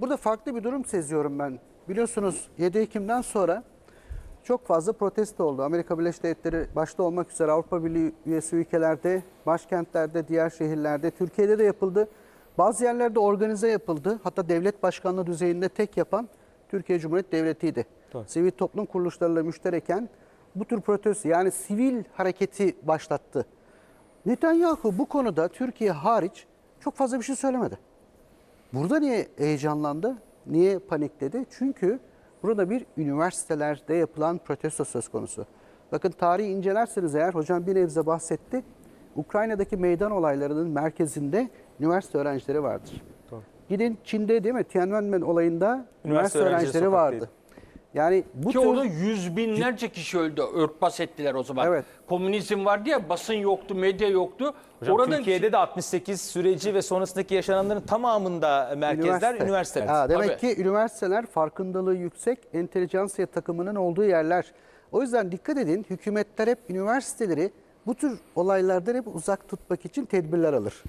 Burada farklı bir durum seziyorum ben. Biliyorsunuz 7 Ekim'den sonra çok fazla protesto oldu. Amerika Birleşik Devletleri başta olmak üzere Avrupa Birliği üyesi ülkelerde, başkentlerde, diğer şehirlerde, Türkiye'de de yapıldı. Bazı yerlerde organize yapıldı. Hatta devlet başkanlığı düzeyinde tek yapan Türkiye Cumhuriyeti Devleti'ydi. Doğru. Sivil toplum kuruluşlarıyla müştereken bu tür protesto yani sivil hareketi başlattı. Netanyahu bu konuda Türkiye hariç çok fazla bir şey söylemedi. Burada niye heyecanlandı? Niye panikledi? Çünkü burada bir üniversitelerde yapılan protesto söz konusu. Bakın tarihi incelerseniz eğer hocam bir nebze bahsetti. Ukrayna'daki meydan olaylarının merkezinde üniversite öğrencileri vardır. Gidin Çin'de değil mi Tiananmen olayında üniversite, öğrencileri öğrencileri vardı. Yani bu Ki tür orada yüz binlerce kişi öldü. Örtbas ettiler o zaman. Evet. Komünizm vardı ya basın yoktu, medya yoktu. Hocam, orada Türkiye'de de 68 süreci ve sonrasındaki yaşananların tamamında merkezler Üniversite. üniversiteler. Ha, demek Tabii. ki üniversiteler farkındalığı yüksek, entelijansiya takımının olduğu yerler. O yüzden dikkat edin hükümetler hep üniversiteleri bu tür olaylardan hep uzak tutmak için tedbirler alır.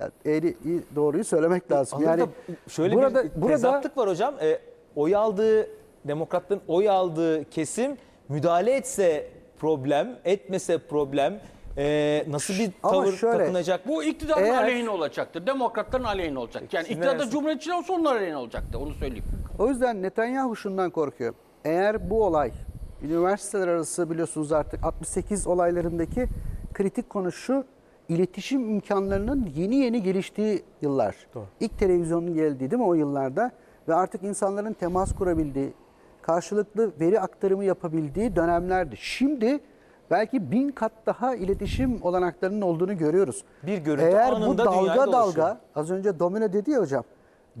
Yani eğri, doğruyu söylemek lazım. Anladın Yani şöyle burada, bir burada tezatlık var hocam. E, oy aldığı, demokratların oy aldığı kesim müdahale etse problem, etmese problem. E, nasıl bir Ama tavır şöyle- takınacak? bu iktidarın Eğer- aleyhine olacaktır. Demokratların aleyhine olacak. Yani iktidarda cumhuriyetçiler olsa onun aleyhine olacaktı. Onu söyleyeyim. O yüzden Netanyahu şundan korkuyor. Eğer bu olay üniversiteler arası biliyorsunuz artık 68 olaylarındaki kritik konu şu iletişim imkanlarının yeni yeni geliştiği yıllar. Doğru. İlk televizyonun geldiği değil mi o yıllarda ve artık insanların temas kurabildiği, karşılıklı veri aktarımı yapabildiği dönemlerdi. Şimdi belki bin kat daha iletişim olanaklarının olduğunu görüyoruz. Bir görüntü Eğer bu anında dalga dalga. Az önce domino dedi ya hocam.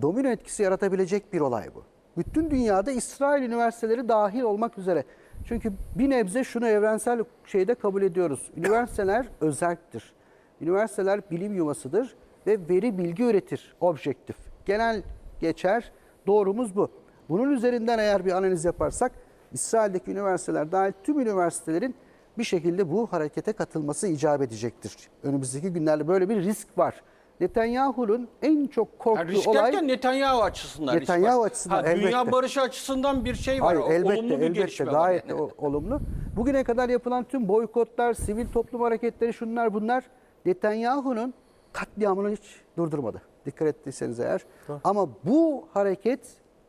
Domino etkisi yaratabilecek bir olay bu. Bütün dünyada İsrail üniversiteleri dahil olmak üzere. Çünkü bir nebze şunu evrensel şeyde kabul ediyoruz. Üniversiteler özeldir. Üniversiteler bilim yuvasıdır ve veri bilgi üretir. Objektif. Genel geçer. Doğrumuz bu. Bunun üzerinden eğer bir analiz yaparsak İsrail'deki üniversiteler dahil tüm üniversitelerin bir şekilde bu harekete katılması icap edecektir. Önümüzdeki günlerde böyle bir risk var. Netanyahu'nun en çok korktuğu Yani risk olay derken Netanyahu açısından risk Netanyahu var. açısından, ha, Dünya elbette. barışı açısından bir şey var. Hayır, O- elbette, olumlu bir elbette gayet yani. olumlu. Bugüne kadar yapılan tüm boykotlar, sivil toplum hareketleri şunlar bunlar Netanyahu'nun katliamını hiç durdurmadı. Dikkat ettiyseniz eğer. Ama bu hareket,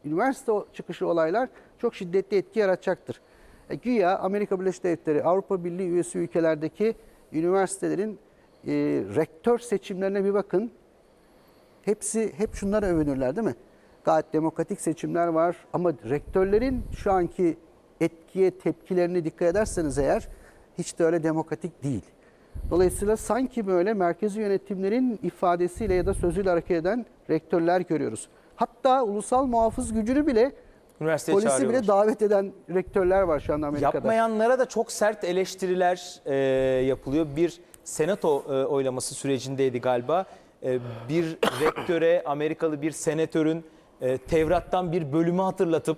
üniversite çıkışı olaylar çok şiddetli etki yaratacaktır. E, güya Amerika Birleşik Devletleri, Avrupa Birliği üyesi ülkelerdeki üniversitelerin e, rektör seçimlerine bir bakın. Hepsi hep şunlara övünürler değil mi? Gayet demokratik seçimler var ama rektörlerin şu anki etkiye tepkilerini dikkat ederseniz eğer hiç de öyle demokratik değil. Dolayısıyla sanki böyle merkezi yönetimlerin ifadesiyle ya da sözüyle hareket eden rektörler görüyoruz. Hatta ulusal muhafız gücünü bile Üniversiteye polisi bile davet eden rektörler var şu anda Amerika'da. Yapmayanlara da çok sert eleştiriler e, yapılıyor. Bir senato e, oylaması sürecindeydi galiba. E, bir rektöre, Amerikalı bir senatörün e, Tevrat'tan bir bölümü hatırlatıp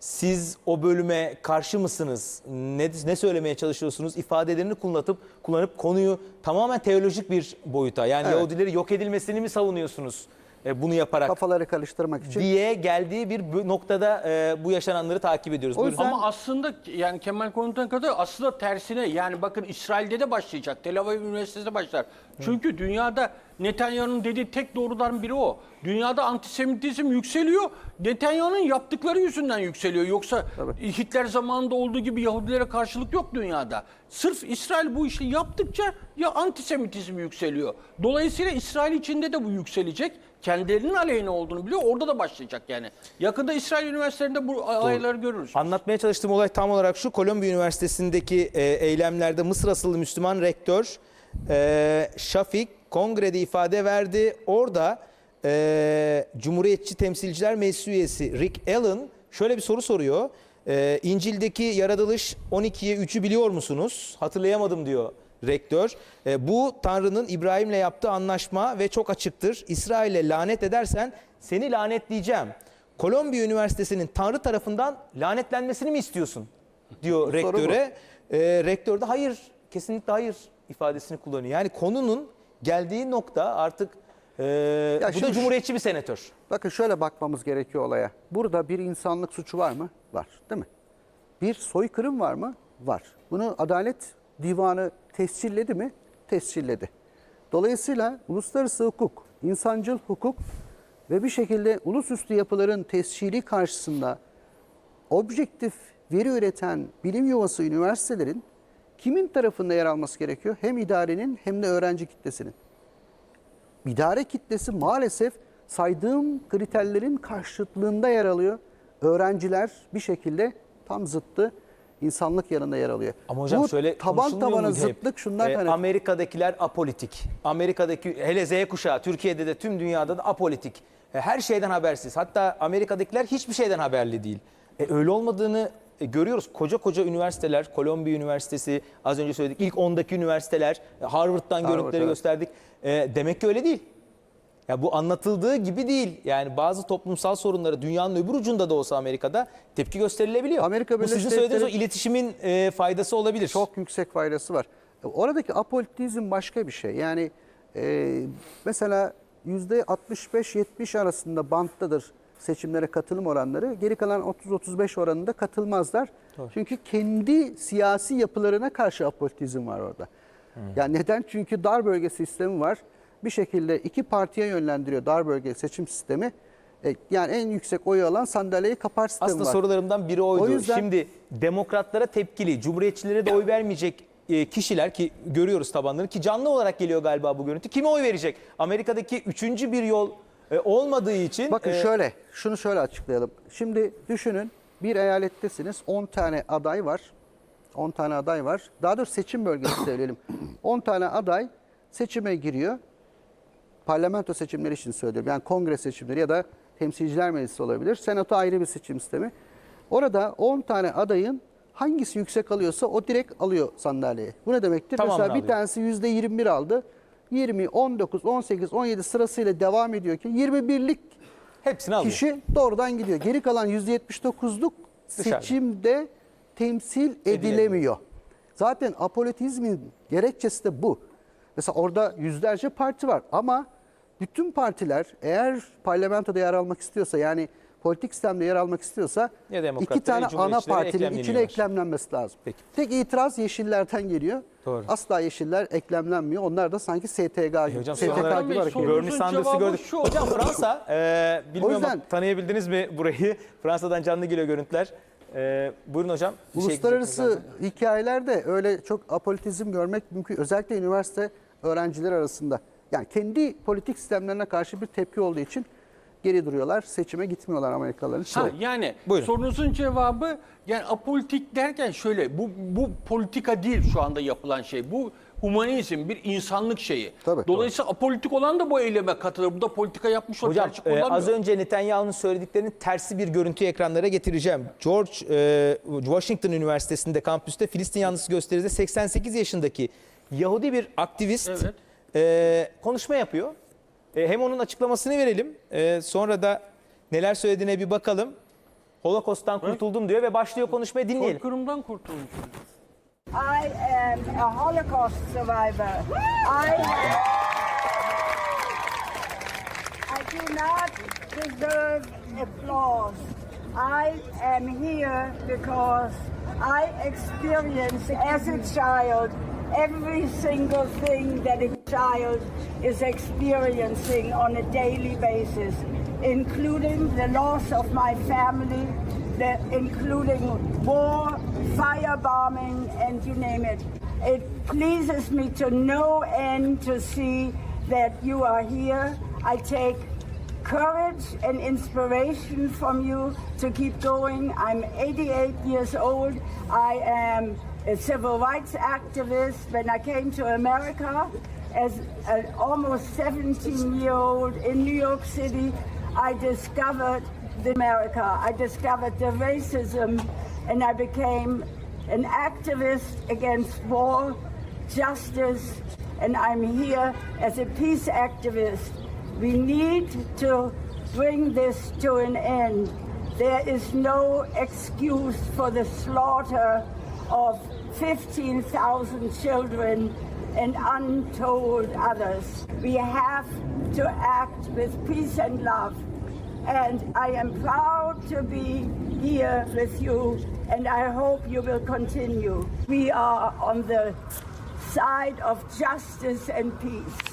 siz o bölüme karşı mısınız? Ne, ne söylemeye çalışıyorsunuz? ifadelerini kullanıp kullanıp konuyu tamamen teolojik bir boyuta yani Evet. Yahudileri yok edilmesini mi savunuyorsunuz? E, bunu yaparak Kafaları karıştırmak için. diye geldiği bir noktada e, bu yaşananları takip ediyoruz. O yüzden- Ama aslında yani Kemal Konut'tan kadar aslında tersine yani bakın İsrail'de de başlayacak. Tel Aviv Üniversitesi'nde başlar. Çünkü dünyada Netanyahu'nun dediği tek doğrudan biri o. Dünyada antisemitizm yükseliyor. Netanyahu'nun yaptıkları yüzünden yükseliyor. Yoksa Hitler zamanında olduğu gibi Yahudilere karşılık yok dünyada. Sırf İsrail bu işi yaptıkça ya antisemitizm yükseliyor. Dolayısıyla İsrail içinde de bu yükselecek. Kendilerinin aleyhine olduğunu biliyor. Orada da başlayacak yani. Yakında İsrail üniversitelerinde bu olayları görürüz. Anlatmaya çalıştığım olay tam olarak şu. Kolombiya Üniversitesi'ndeki e, eylemlerde Mısır asıllı Müslüman rektör e, Şafik kongrede ifade verdi. Orada e, Cumhuriyetçi Temsilciler Meclisi üyesi Rick Allen şöyle bir soru soruyor. E, İncil'deki yaratılış 12'ye 3'ü biliyor musunuz? Hatırlayamadım diyor rektör. E, bu Tanrı'nın İbrahim'le yaptığı anlaşma ve çok açıktır. İsrail'e lanet edersen seni lanetleyeceğim. Kolombiya Üniversitesi'nin Tanrı tarafından lanetlenmesini mi istiyorsun? diyor rektöre. E, rektör de hayır, kesinlikle hayır ifadesini kullanıyor. Yani konunun geldiği nokta artık Ee, bu da cumhuriyetçi bir senatör. Bakın şöyle bakmamız gerekiyor olaya. Burada bir insanlık suçu var mı? Var. Değil mi? Bir soykırım var mı? Var. Bunu Adalet Divanı tescilledi mi? Tescilledi. Dolayısıyla uluslararası hukuk, insancıl hukuk ve bir şekilde ulusüstü yapıların tescili karşısında objektif veri üreten bilim yuvası üniversitelerin kimin tarafında yer alması gerekiyor? Hem idarenin hem de öğrenci kitlesinin. İdare kitlesi maalesef saydığım kriterlerin karşıtlığında yer alıyor. Öğrenciler bir şekilde tam zıttı insanlık yanında yer alıyor. Ama hocam Bu şöyle taban tabana hep? zıtlık şundan Ee, kaynaklı. Amerika'dakiler apolitik. Amerika'daki hele Z kuşağı Türkiye'de de tüm dünyada da apolitik. E, Her şeyden habersiz. Hatta Amerika'dakiler hiçbir şeyden haberli değil. E, öyle olmadığını e, görüyoruz. Koca koca üniversiteler, Columbia Üniversitesi, az önce söyledik ilk 10'daki üniversiteler, e, Harvard'dan Harvard, görüntüleri evet. gösterdik. E, demek ki öyle değil. Ya bu anlatıldığı gibi değil. Yani bazı toplumsal sorunlara dünyanın öbür ucunda da olsa Amerika'da tepki gösterilebiliyor. Amerika bu sizin Birleşik söylediğiniz o Devletleri- iletişimin e, faydası olabilir. Çok yüksek faydası var. E, Oradaki apolitizm başka bir şey. Yani e, mesela %65-70 arasında banttadır seçimlere katılım oranları. Geri kalan 30-35 oranında katılmazlar. Çünkü kendi siyasi yapılarına karşı apolitizm var orada. Yani neden? Çünkü dar bölge sistemi var. Bir şekilde iki partiye yönlendiriyor dar bölge seçim sistemi. E, yani en yüksek oyu alan sandalyeyi kapar sistemi Aslında var. sorularımdan biri oydu. O yüzden- Şimdi demokratlara tepkili, cumhuriyetçilere de oy vermeyecek e, kişiler ki görüyoruz tabanlarını ki canlı olarak geliyor galiba bu görüntü. Kime oy verecek? Amerika'daki üçüncü bir yol e, olmadığı için Bakın e, şöyle, şunu şöyle açıklayalım. Şimdi düşünün bir eyalettesiniz, 10 tane aday var. 10 tane aday var. Daha doğrusu seçim bölgesi söyleyelim. 10 tane aday seçime giriyor. Parlamento seçimleri için söylüyorum. Yani kongre seçimleri ya da temsilciler meclisi olabilir. Senato ayrı bir seçim sistemi. Orada 10 tane adayın hangisi yüksek alıyorsa o direkt alıyor sandalyeyi. Bu ne demektir? Tamamını Mesela bir alıyor. tanesi %21 aldı. 20, 19, 18, 17 sırasıyla devam ediyor ki 21'lik hepsini alıyor. kişi doğrudan gidiyor. Geri kalan %79'luk Dışarıda. seçimde temsil edilemiyor. Zaten apolitizmin gerekçesi de bu. Mesela orada yüzlerce parti var ama bütün partiler eğer parlamentoda yer almak istiyorsa yani politik sistemde yer almak istiyorsa Ya iki tane ana partinin içine eklemlenmesi lazım. Peki. Tek itiraz yeşillerden geliyor. Doğru. Asla yeşiller eklemlenmiyor. Onlar da sanki STG gibi, E hocam STK sonra- gibi hareket ediyor. Bernie Sanders'ı gördük. şu. Hocam Fransa, e, bilmiyorum yüzden- tanıyabildiniz mi burayı? Fransa'dan canlı geliyor görüntüler. E, buyurun hocam. Şey Uluslararası ekleyeceksiniz hikayelerde öyle çok apolitizm görmek mümkün. Özellikle üniversite öğrencileri arasında. Yani kendi politik sistemlerine karşı bir tepki olduğu için geri duruyorlar. Seçime gitmiyorlar Amerikalıların. Ha, yani Buyurun. sorunuzun cevabı yani apolitik derken şöyle bu bu politika değil şu anda yapılan şey. Bu humanizm bir insanlık şeyi. Tabii, Dolayısıyla apolitik olan da bu eyleme katılır. Bu da politika yapmış olur. Hocam e, az önce Netanyahu'nun söylediklerinin tersi bir görüntüyü ekranlara getireceğim. George e, Washington Üniversitesi'nde kampüste Filistin yanlısı gösteride 88 yaşındaki Yahudi bir aktivist Evet. E, konuşma yapıyor. E, hem onun açıklamasını verelim e, sonra da neler söylediğine bir bakalım. Holocaust'tan kurtuldum diyor ve başlıyor konuşmaya dinleyelim. Soykırımdan kurtulmuş. I am a Holocaust survivor. I I do not deserve applause. I am here because I experienced as a child every single thing that child is experiencing on a daily basis, including the loss of my family, the, including war, firebombing, and you name it. It pleases me to no end to see that you are here. I take courage and inspiration from you to keep going. I'm 88 years old. I am a civil rights activist. When I came to America as an almost 17 year old in New York City, I discovered the America. I discovered the racism and I became an activist against war, justice, and I'm here as a peace activist. We need to bring this to an end. There is no excuse for the slaughter of 15,000 children and untold others. We have to act with peace and love. And I am proud to be here with you, and I hope you will continue. We are on the side of justice and peace.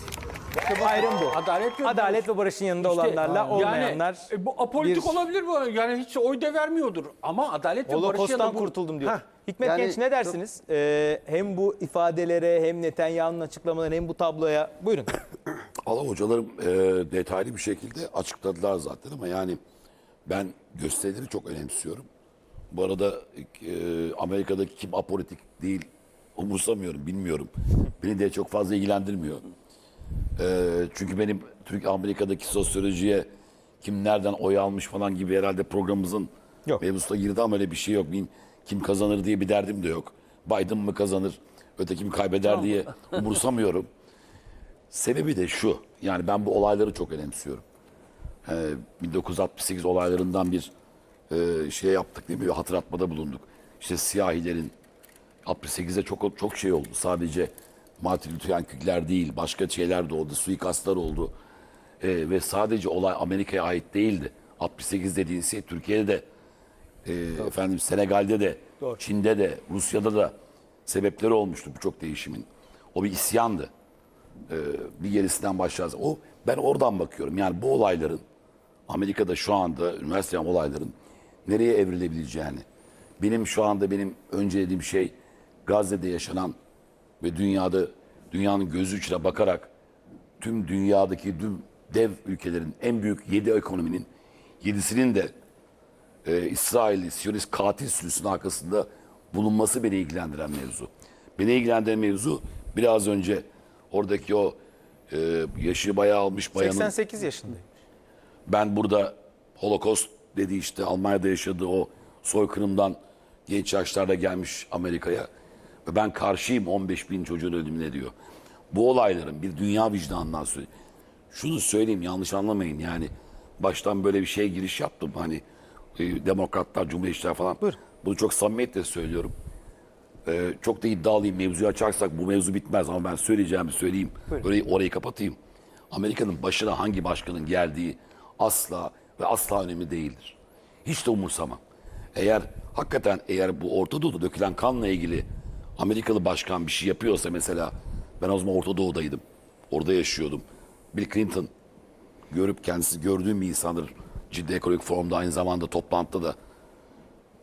Ayrım bu. Adalet ve Adalet ve barışın yanında İşte, olanlarla olmayanlar. Yani, e, bu apolitik bir- olabilir bu. Yani hiç oy da vermiyordur. Ama adalet ve barışın yanında bu- kurtuldum diyor. Heh. Hikmet Yani Genç ne dersiniz? Ee, hem bu ifadelere hem Netanyahu'nun açıklamalarına hem bu tabloya. Buyurun. Valla hocalarım e, detaylı bir şekilde açıkladılar zaten ama yani ben gösterileri çok önemsiyorum. Bu arada e, Amerika'daki kim apolitik değil umursamıyorum, bilmiyorum. Beni de çok fazla ilgilendirmiyor. E, çünkü benim Türk Amerika'daki sosyolojiye kim nereden oy almış falan gibi herhalde programımızın Yok. mevzusuna girdi ama öyle bir şey yok. Kim kazanır diye bir derdim de yok. Biden mı kazanır, öteki mi kaybeder diye umursamıyorum. Sebebi de şu. Yani ben bu olayları çok önemsiyorum. Ee, 1968 olaylarından bir e, şey yaptık değil mi? Bir hatırlatmada bulunduk. İşte siyahilerin 68'de çok çok şey oldu. Sadece Martin Luther King'ler değil, başka şeyler de oldu. Suikastlar oldu. Ee, ve sadece olay Amerika'ya ait değildi. 68 dediğin şey Türkiye'de de e, efendim Senegal'de de, Çin'de de, Rusya'da da sebepleri olmuştu birçok değişimin. O bir isyandı bir gerisinden başlarız. O ben oradan bakıyorum. Yani bu olayların Amerika'da şu anda üniversite olayların nereye evrilebileceğini. Benim şu anda benim öncelediğim şey Gazze'de yaşanan ve dünyada dünyanın gözü içine bakarak tüm dünyadaki tüm dev ülkelerin en büyük 7 ekonominin 7'sinin de e, İsrailli Siyonist katil sürüsünün arkasında bulunması beni ilgilendiren mevzu. Beni ilgilendiren mevzu biraz önce oradaki o e, yaşı bayağı almış bayanın 88 yaşındayım. ben burada Holocaust dedi işte Almanya'da yaşadığı o soykırımdan genç yaşlarda gelmiş Amerika'ya. Ve ben karşıyım 15 bin çocuğun ölümüne diyor. Bu olayların bir dünya vicdanından söyleyeyim. Şunu söyleyeyim yanlış anlamayın yani baştan böyle bir şeye giriş yaptım hani e, demokratlar, cumhuriyetçiler falan. Buyur. Bunu çok samimiyetle söylüyorum. Ee, çok da iddialıyım mevzuyu açarsak bu mevzu bitmez ama ben söyleyeceğimi söyleyeyim. Orayı, orayı kapatayım. Amerika'nın başına hangi başkanın geldiği asla ve asla önemli değildir. Hiç de umursamam. Eğer hakikaten eğer bu Orta Doğu'da dökülen kanla ilgili Amerikalı başkan bir şey yapıyorsa mesela ben o zaman Orta Doğu'daydım. Orada yaşıyordum. Bill Clinton görüp kendisi gördüğüm bir insandır. Ciddi ekonomik forumda aynı zamanda toplantıda da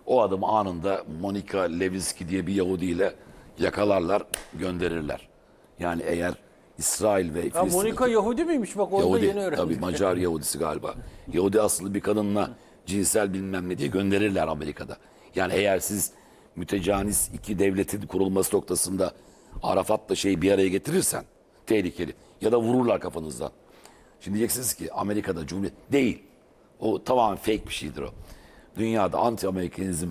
o adamı anında Monica Lewinsky diye bir Yahudi ile yakalarlar, gönderirler. Yani eğer İsrail ve Ya Filistin... Monika Yahudi miymiş? Bak onu da yeni Yahudi, öğrendim. tabii Macar Yahudisi galiba. Yahudi asıllı bir kadınla cinsel bilmem ne diye gönderirler Amerika'da. Yani eğer siz mütecanis iki devletin kurulması noktasında Arafat'la şeyi bir araya getirirsen tehlikeli. Ya da vururlar kafanızdan. Şimdi diyeceksiniz ki Amerika'da cumhuriyet değil. O tamamen fake bir şeydir o. Dünyada anti-Amerikanizm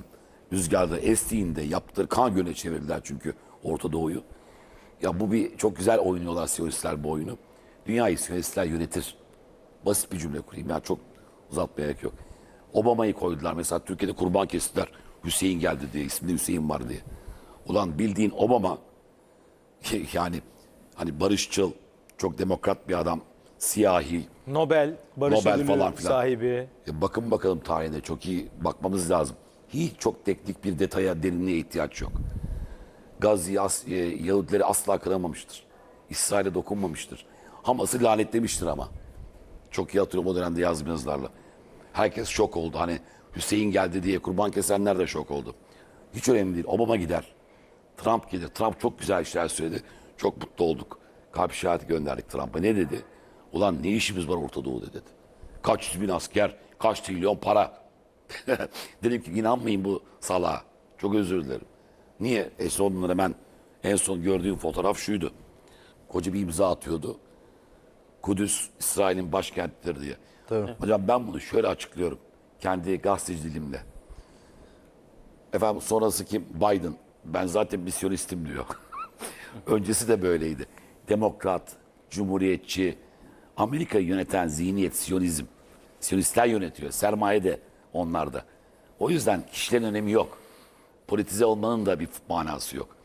rüzgarda estiğinde yaptıkları kan göle çevirdiler çünkü Orta Doğu'yu. Ya bu bir çok güzel oynuyorlar Siyonistler bu oyunu. Dünyayı Siyonistler yönetir. Basit bir cümle kurayım. Ya çok uzatmaya gerek yok. Obama'yı koydular. Mesela Türkiye'de kurban kestiler. Hüseyin geldi diye. isminde Hüseyin var diye. Ulan bildiğin Obama yani hani barışçıl, çok demokrat bir adam. Siyahi. Nobel, Barış Nobel Ödülü falan filan. sahibi. Ya bakın bakalım tarihine çok iyi bakmamız lazım. Hiç çok teknik bir detaya, derinliğe ihtiyaç yok. Gazze'yi as, e, Yahudileri asla kıramamıştır. İsrail'e dokunmamıştır. Hamas'ı lanetlemiştir ama. Çok iyi hatırlıyorum o dönemde yazdığım yazılarla. Herkes şok oldu. Hani Hüseyin geldi diye kurban kesenler de şok oldu. Hiç önemli değil. Obama gider. Trump gelir. Trump çok güzel işler söyledi. Çok mutlu olduk. Kalp işareti gönderdik Trump'a. Ne dedi? Ulan ne işimiz var Orta Doğu'da dedi. Kaç yüz bin asker, kaç trilyon para. Dedim ki inanmayın bu salağa. Çok özür dilerim. Niye? E sonunda ben en son gördüğüm fotoğraf şuydu. Koca bir imza atıyordu. Kudüs İsrail'in başkentidir diye. Hocam ben bunu şöyle açıklıyorum. Kendi gazeteci dilimle. Efendim sonrası kim? Biden. Ben zaten misyonistim diyor. Öncesi de böyleydi. Demokrat, cumhuriyetçi, Amerika'yı yöneten zihniyet, siyonizm. Siyonistler yönetiyor. Sermaye de onlarda. O yüzden kişilerin önemi yok. Politize olmanın da bir manası yok.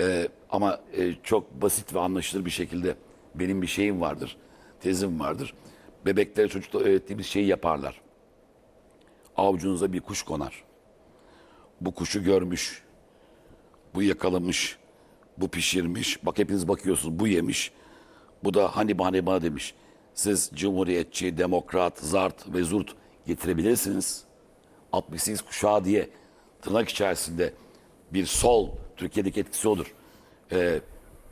Ee, ama e, çok basit ve anlaşılır bir şekilde benim bir şeyim vardır, tezim vardır. Bebeklere çocukta öğrettiğimiz şeyi yaparlar. Avucunuza bir kuş konar. Bu kuşu görmüş, bu yakalamış, bu pişirmiş. Bak hepiniz bakıyorsunuz, bu yemiş. Bu da hani bana bana demiş. Siz cumhuriyetçi, demokrat, zart ve zurt getirebilirsiniz. 68 kuşağı diye tırnak içerisinde bir sol Türkiye'deki etkisi odur. Ee,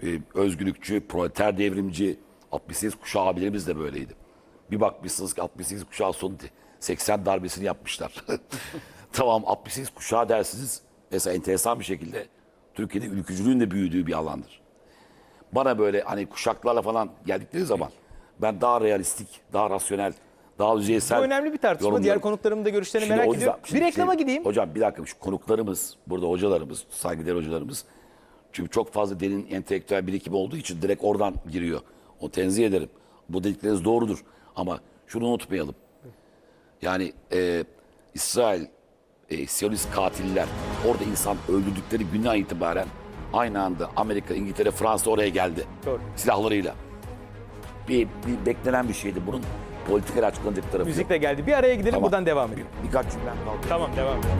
e, özgürlükçü, proleter devrimci 68 kuşağı abilerimiz de böyleydi. Bir bakmışsınız ki 68 kuşağı sonu 80 darbesini yapmışlar. tamam 68 kuşağı dersiniz. Mesela enteresan bir şekilde Türkiye'de ülkücülüğün de büyüdüğü bir alandır. Bana böyle hani kuşaklarla falan geldikleri zaman ben daha realistik, daha rasyonel, daha yüzeysel Bu önemli bir tartışma. yorumlarım. Diğer konuklarımın da görüşlerini Şimdi merak yüzden- ediyorum. şimdi bir reklama şey- gideyim. Hocam bir dakika şu konuklarımız, burada hocalarımız, saygıdeğer hocalarımız. Çünkü çok fazla derin entelektüel birikim olduğu için direkt oradan giriyor. O tenzih ederim. Bu dedikleriniz doğrudur. Ama şunu unutmayalım. Yani e, İsrail, e, Siyonist katiller orada insan öldürdükleri günden itibaren aynı anda Amerika, İngiltere, Fransa oraya geldi. Doğru. Silahlarıyla. Bir, bir beklenen bir şeydi. Bunun politikayla açıklanacak tarafı yok. Müzik de geldi. Bir araya gidelim Tamam. buradan devam edelim. Birkaç cümlem kaldı. Tamam devam edelim.